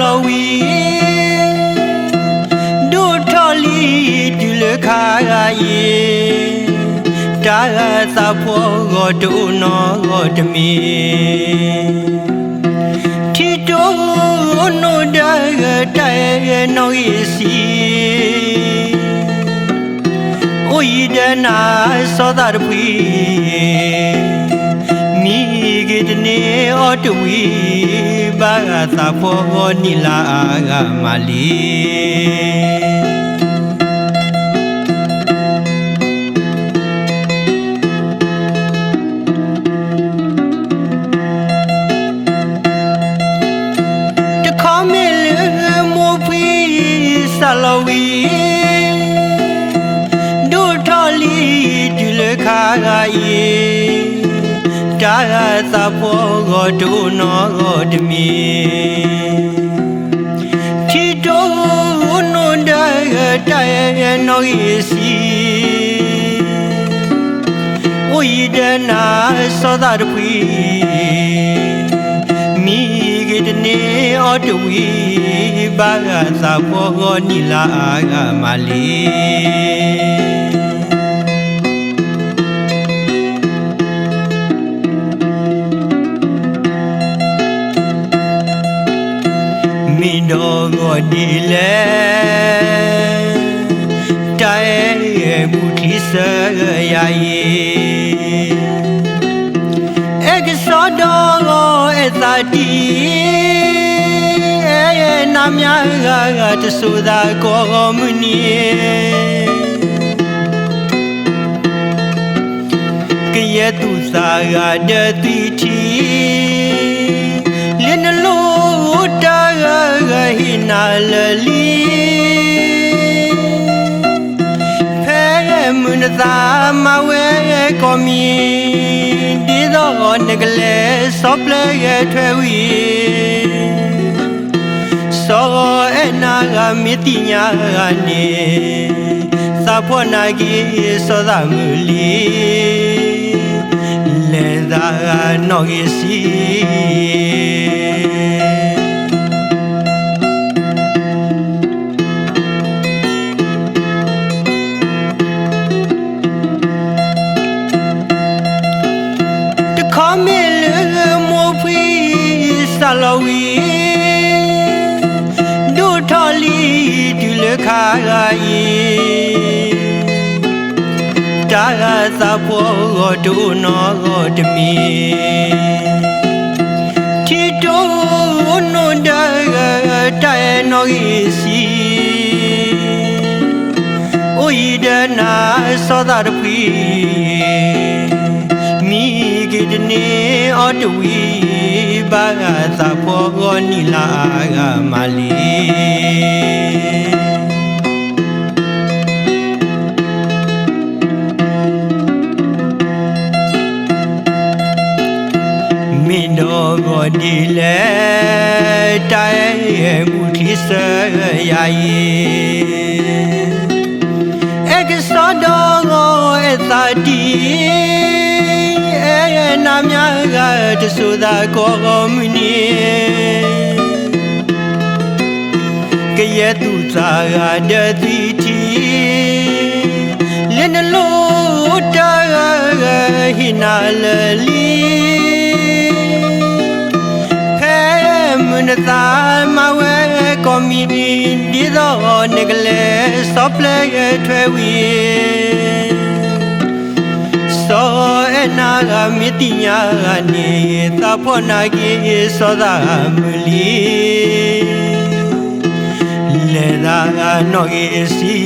လောဝီဒုထော်လီဒူလခါယေတာသဖောဂောတုနောဂောတမီတီတိုနိုဒါတိုင်နောယစီအိုဤဒနာသောတာပွီ တဝီဘာသာဖောဂောနီလာဂမလီ သဖောဂောဒုနောဂောတမီချီတိုနုဒတိုင်နောယေစီဝိဒနာသောတာတပွီမိဂေတနေအောတဝီဘာသာဖောဂောနီလာဂမလီ မိတော်ကိုဒီလေတိုင်ရဲ့မူထီဆရာယေ Exodo etati e namya ga tsuda ko muni Kiye tu sa ga de ti ti Lin hina lali ဖဲမွန်းသာမဝဲကောမီဒီတော့ငကလေးစောပလေရဲ့ထွဲဝီစောအနာကမီတိညာကနေစာဖို့နာကြီးစောသမူလီလေသာ ဆလဝီဒုထော်လီဒူလခါဂါယေတာသဖောဂောဒုနောဂောတမီတီတိုနုဒတိုင်နောဂီစီအိုဤဒနာသောတာတပွီမိဂေတနေအောတဝီ ဘာသာဖောဂောနီလာဂမလီမိတော်ကိုဒီလေတိုင်ရဲ့မူထီဆရာယေ Exodo te suda coromnie que ye tu traga de ti ti lene lo ta hinal li pemne ta ma we komi di do negle sople twe wi နာကမီတိညာကနေသဖို့နာကြီးစောသာမူလီလေသာကနော်ကြီးစီ